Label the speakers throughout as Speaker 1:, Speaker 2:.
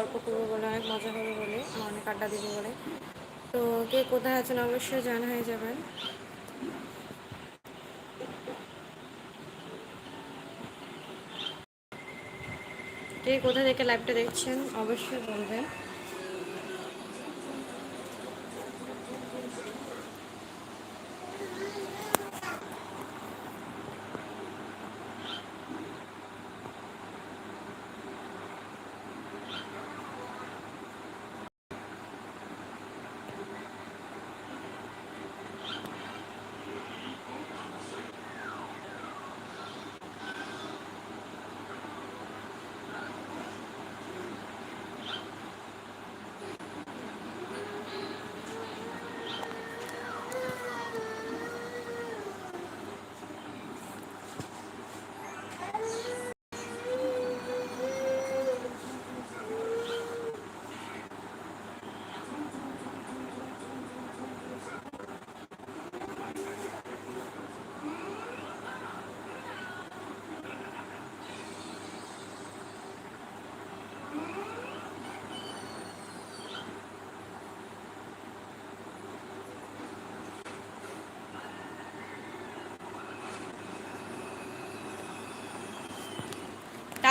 Speaker 1: গল্প করব বলে, অনেক মজা হবে বলে অনেক আড্ডা দেবে বলে। তো কে কোথায় আছেন অবশ্যই জানা হয়ে যাবেন। কে কোথা থেকে লাইভটা দেখছেন অবশ্যই বলবেন।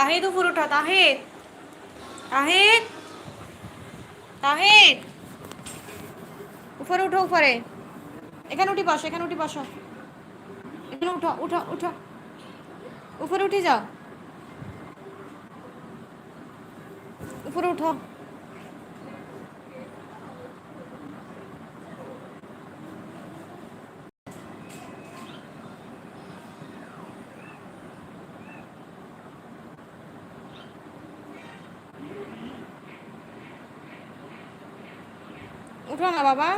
Speaker 1: তাহিদ উপর উঠা তাহিদ তাহিদ তাহিদ উপরে উঠো, উপরে। এখানে উঠি বসো, এখানে উঠি বসো। এখানে উঠো উঠো উঠো। উপরে উঠে যাও। উপরে উঠো উঠো না বাবা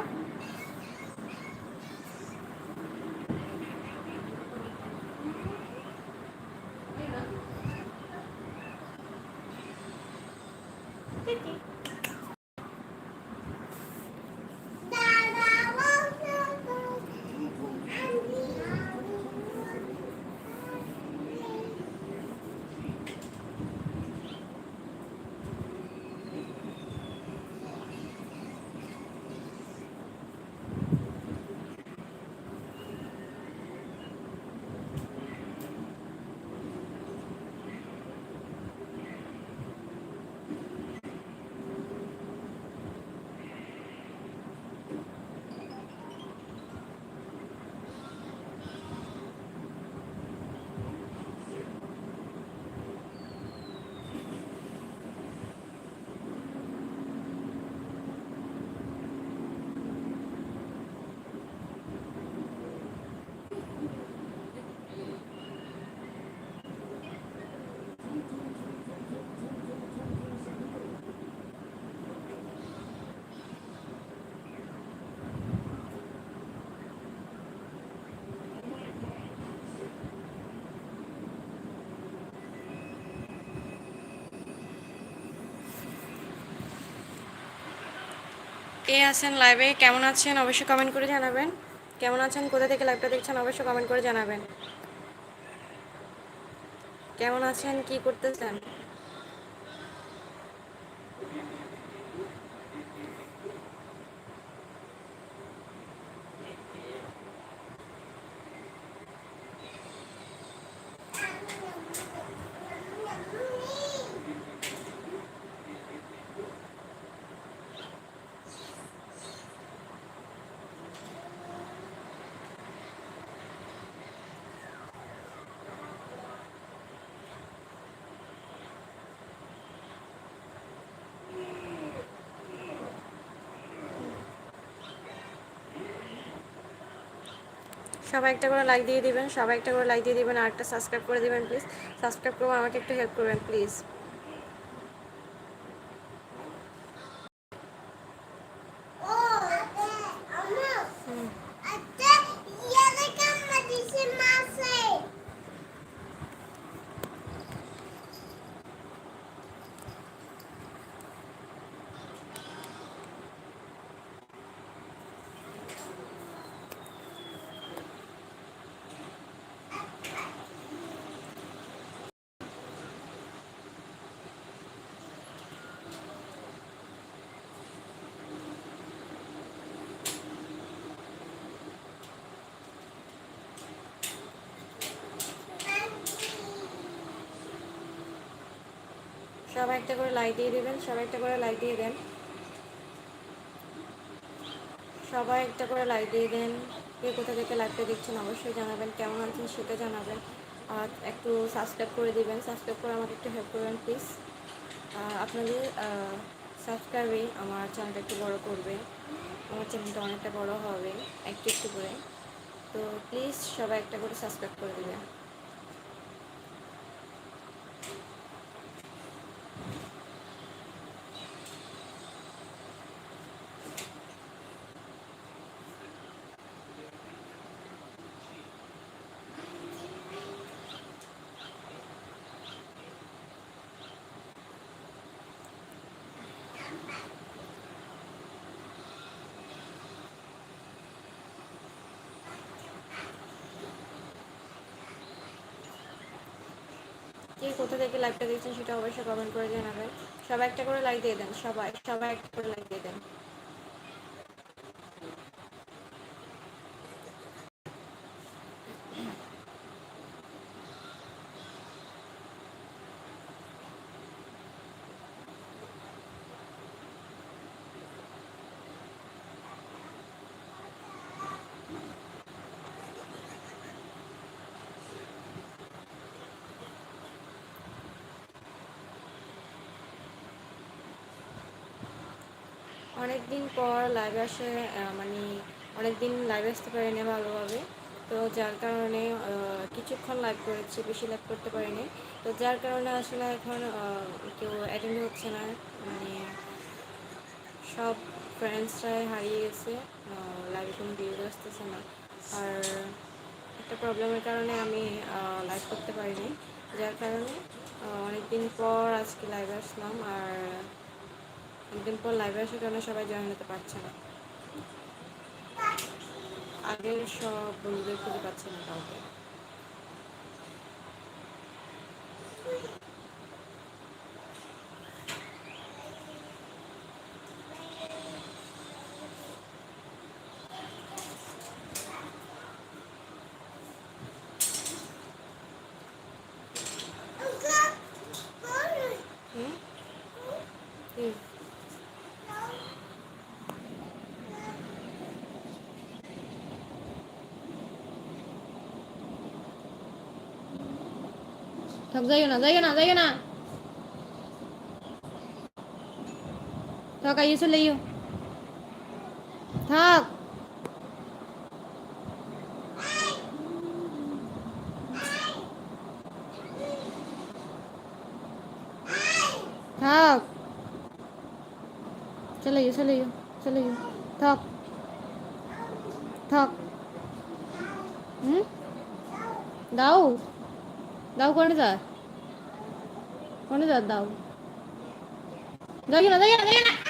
Speaker 1: কে আছেন লাইভে কেমন আছেন অবশ্যই কমেন্ট করে জানাবেন। কেমন আছেন, কোথা থেকে লাইভটা দেখছেন অবশ্যই কমেন্ট করে জানাবেন। কেমন আছেন, কি করতেছেন? সবাই একটা করে লাইক দিয়ে দিবেন, সবাই একটা করে লাইক দিয়ে দিবেন, আর একটা সাবস্ক্রাইব করে দিবেন প্লিজ সাবস্ক্রাইব করব আমাকে একটু হেল্প করবেন প্লিজ সবাই একটা করে লাইক দিয়ে দেবেন, সবাই একটা করে লাইক দিয়ে দেন। সবাই একটা করে লাইক দিয়ে দেন। কে কোথা থেকে লাইভটা দেখছেন অবশ্যই জানাবেন, কেমন আছেন সেটা জানাবেন। আর একটু সাবস্ক্রাইব করে দিবেন সাবস্ক্রাইব করে আমাকে একটু হেল্প করবেন প্লিজ আপনাদের সাবস্ক্রাইবে আমার চ্যানেলটা একটু বড় করবে। আমার চ্যানেলটা অনেকটা বড় হবে, একটু একটু করে। তো প্লিজ সবাই একটা করে সাবস্ক্রাইব করে দেবেন। কে কোথা থেকে লাইভটা দেখছেন সেটা অবশ্যই কমেন্ট করে জানাবেন। সবাই একটা করে লাইক দিয়ে দেন, সবাই সবাই একটা করে লাইক দিয়ে দেন। অনেক দিন পর লাইভে আসে মানে অনেক দিন লাইভে আসতে পারিনি ভালোভাবে। তো যার কারণে কিছুক্ষণ লাইভ করেছি, বেশি লাইভ করতে পারিনি। তো যার কারণে আসলে এখন কেউ অ্যাটেন্ড হচ্ছে না। মানে সব ফ্রেন্ডসরাই হারিয়ে গেছে। লাইভে কোনো ভিউজ আসতেছে না। আর একটা প্রবলেমের কারণে আমি লাইভ করতে পারিনি। যার কারণে অনেক দিন পর আজকে লাইভে আসলাম। আর অনেকদিন পর লাইভে আসার কারণে সবাই জয়েন হতে পারছে না। আগের সব বন্ধুদের খুঁজে পাচ্ছে না কাউকে। থাক যাইও না যাইও না যাইও না থাক আইয়ে চলে আইও থাক থাক চলে আইও চলে আইও চলে আইও থাক থাক হুম দাও দাও কোনে যা কোনে যা দাও যাই না যাই না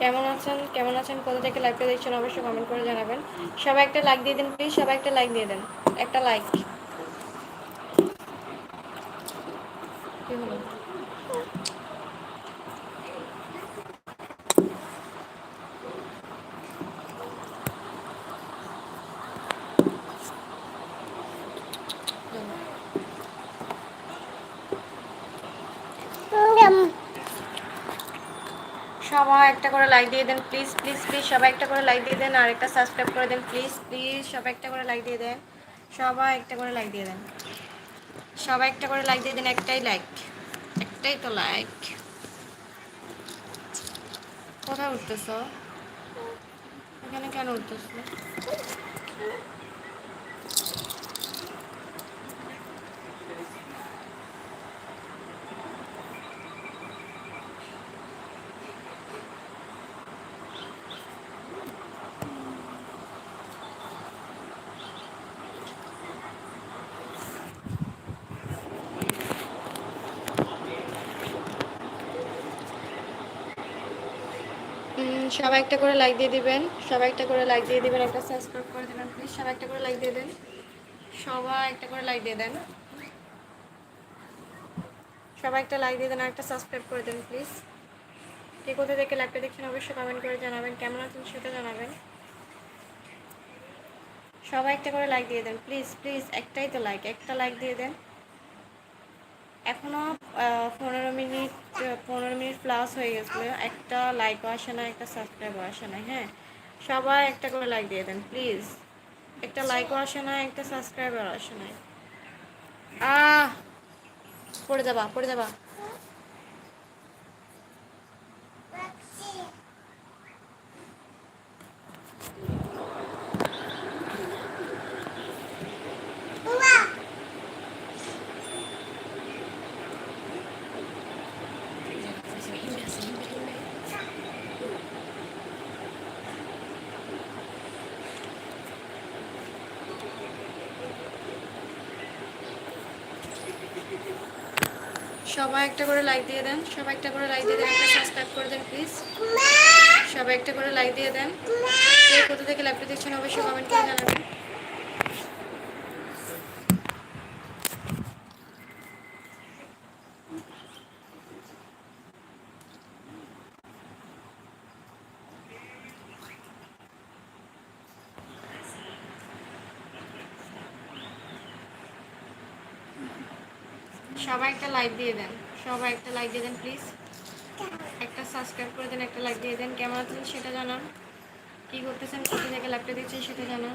Speaker 1: কেমন আছেন কেমন আছেন, কোথা থেকে লাইভটা দেখছেন অবশ্যই কমেন্ট করে জানাবেন। সবাই একটা লাইক দিয়ে দিন প্লিজ সবাই একটা লাইক দিয়ে দেন। একটা লাইক কি হলো সবাই একটা করে লাইক দিয়ে দেন প্লিজ প্লিজ প্লিজ সবাই একটা করে লাইক দিয়ে দেন আর একটা সাবস্ক্রাইব করে দেন প্লিজ প্লিজ সবাই একটা করে লাইক দিয়ে দেন, সবাই একটা করে লাইক দিয়ে দেন, সবাই একটা করে লাইক দিয়ে দেন, একটাই লাইক একটাই তো লাইক কোথায় উঠতেছ? এখানে কেন উঠতেছ? সবাই একটা করে লাইক দিয়ে দিবেন, সবাই একটা করে লাইক দিয়ে দিবেন, একটা সাবস্ক্রাইব করে দেবেন প্লিজ সবাই একটা করে লাইক দিয়ে দেন, সবাই একটা করে লাইক দিয়ে দেন। সবাই একটা লাইক দিয়ে দেন আর একটা সাবস্ক্রাইব করে দেন প্লিজ কে কোথা থেকে লাইভটা দেখছেন অবশ্যই কমেন্ট করে জানাবেন, কেমন আছেন সেটা জানাবেন। সবাই একটা করে লাইক দিয়ে দেন প্লিজ প্লিজ একটাই তো লাইক একটা লাইক দিয়ে দেন। এখনও পনেরো মিনিট, পনেরো প্লাস হয়ে গেছিল। একটা লাইকও আসে না, একটা সাবস্ক্রাইবও আসে না হ্যাঁ? সবাই একটা করে লাইক দিয়ে দেন প্লিজ একটা লাইকও আসে না, একটা সাবস্ক্রাইবার আসে না। আহ, পড়ে যাবা পড়ে যাবা। সবাই একটা করে লাইক দিয়ে দেন। সবাই একটা করে লাইক দিয়ে দেন, একটা সাবস্ক্রাইব করে দেন প্লিজ সবাই একটা করে লাইক দিয়ে দেন। কোথা থেকে লাইভটা দেখছেন অবশ্যই কমেন্ট করে জানাবেন। সবাই একটা লাইক দিয়ে দেন। সবাই একটা লাইক দিয়ে দেন প্লিজ একটা সাবস্ক্রাইব করে দেন, একটা লাইক দিয়ে দেন। কেমন আছেন সেটা জানান। কী করতেছেন কোথা থেকে লাইকটা দিচ্ছেন সেটা জানান।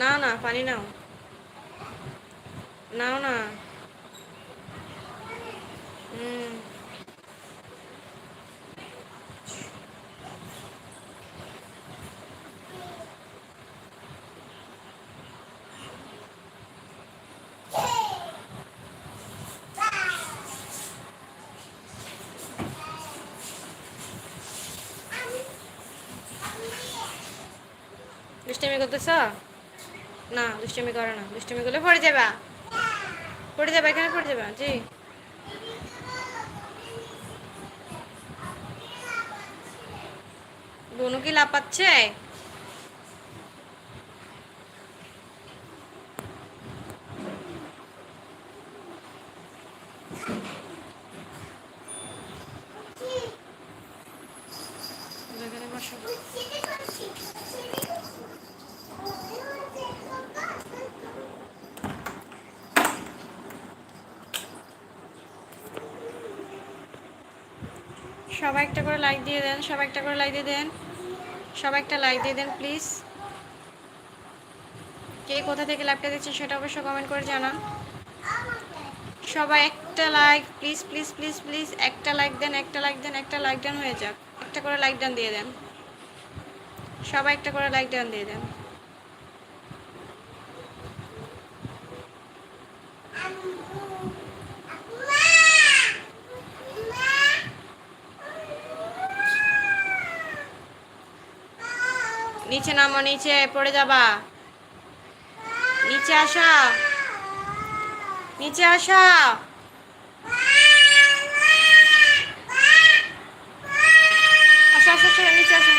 Speaker 2: নাও না পানি নাও। নাও না। হুম দুষ্টামি করতেছ? না, দুষ্টমি করে না। দুষ্টমি করলে পড়ে যাবা। পড়ে যাবা, এখানে পড়ে যাবা, জি। বনু কি লাপাচ্ছে এখানে বসো সবাই একটা করে লাইক দিয়ে দেন, সবাই একটা করে লাইক দিয়ে দেন। সবাই একটা লাইক দিয়ে দেন প্লিজ কে কোথা থেকে লাইভটা দেখছেন সেটা অবশ্যই কমেন্ট করে জানান। সবাই একটা like please please please please একটা লাইক দেন, একটা লাইক দেন, একটা লাইক ডান হয়ে যাক। একটা করে লাইক ডান দিয়ে দেন। সবাই একটা করে লাইক ডান দিয়ে দেন। নিচে নামো, নিচে, পড়ে যাবা। নিচে আসা। নিচে আসা। নিচে আসো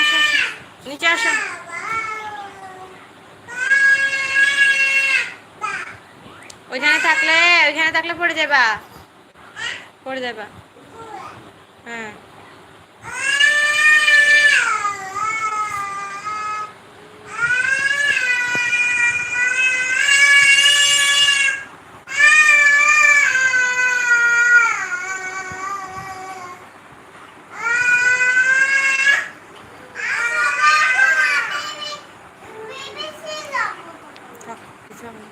Speaker 2: নিচে আসো। ওইখানে থাকলে ওইখানে থাকলে পড়ে যাবা। পড়ে যাবা। হ্যাঁ থাক, কিছু হবে না।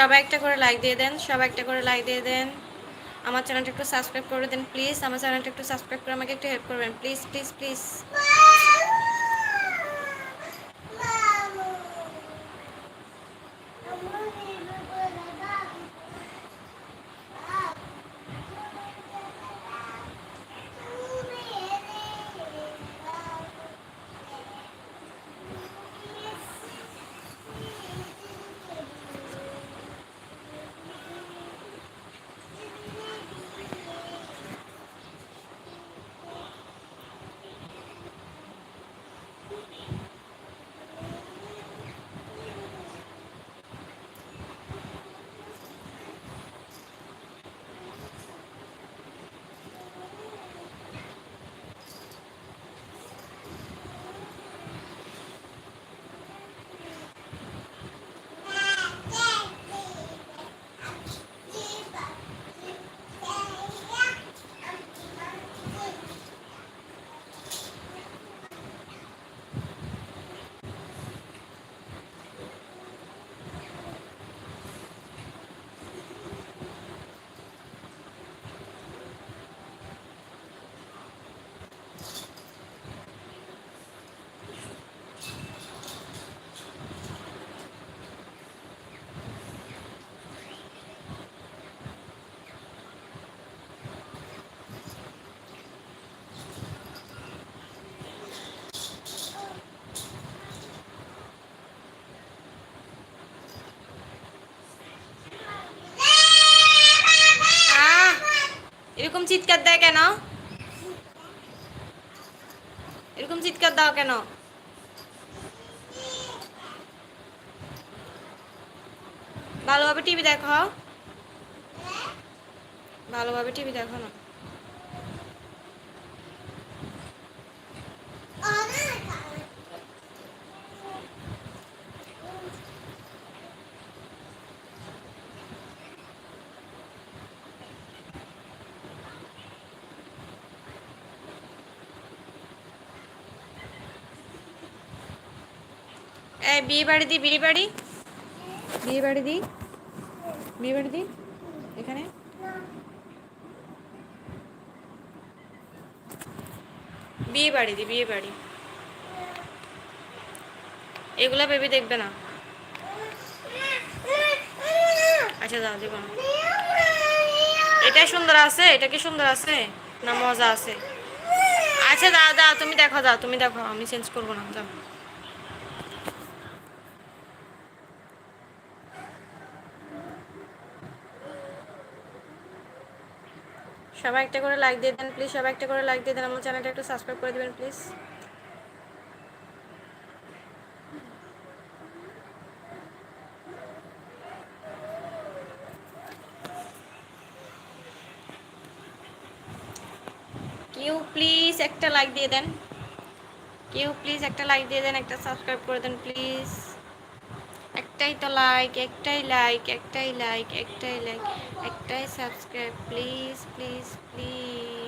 Speaker 2: সবাই একটা করে লাইক দিয়ে দেন, সবাই একটা করে লাইক দিয়ে দেন। আমার চ্যানেলটা একটু সাবস্ক্রাইব করে দেন প্লিজ আমার চ্যানেলটা একটু সাবস্ক্রাইব করে আমাকে একটু হেল্প করবেন। প্লিজ প্লিজ প্লিজ
Speaker 1: এরকম চিৎকার দেয় কেন? এরকম চিৎকার দাও কেন? ভালোভাবে টিভি দেখো। ভালোভাবে টিভি দেখো না। এই বিয়ে বাড়ি দি বিয়ে বাড়ি? বিয়ে বাড়ি দি? বিয়ে বাড়ি দি? এখানে? বিয়ে বাড়ি দি, বিয়ে বাড়ি। এগুলা বেবি দেখবে না? আচ্ছা যাও দেবো না। এটাই সুন্দর আছে, এটা কি সুন্দর আছে? না, মজা আছে? আচ্ছা দাও দাও, তুমি দেখো, দাও, তুমি দেখো, আমি চেঞ্জ করব না, যাও। সবাই একটা করে লাইক দিয়ে দেন প্লিজ সবাই একটা করে লাইক দিয়ে দেন, আমার চ্যানেলটা একটু সাবস্ক্রাইব করে দিবেন প্লিজ কেউ প্লিজ একটা লাইক দিয়ে দেন। কেউ প্লিজ একটা লাইক দিয়ে দেন, একটা সাবস্ক্রাইব করে দেন প্লিজ একটাই তো লাইক একটাই লাইক একটাই লাইক একটাই লাইক একটাই সাবস্ক্রাইব প্লিজ প্লিজ প্লিজ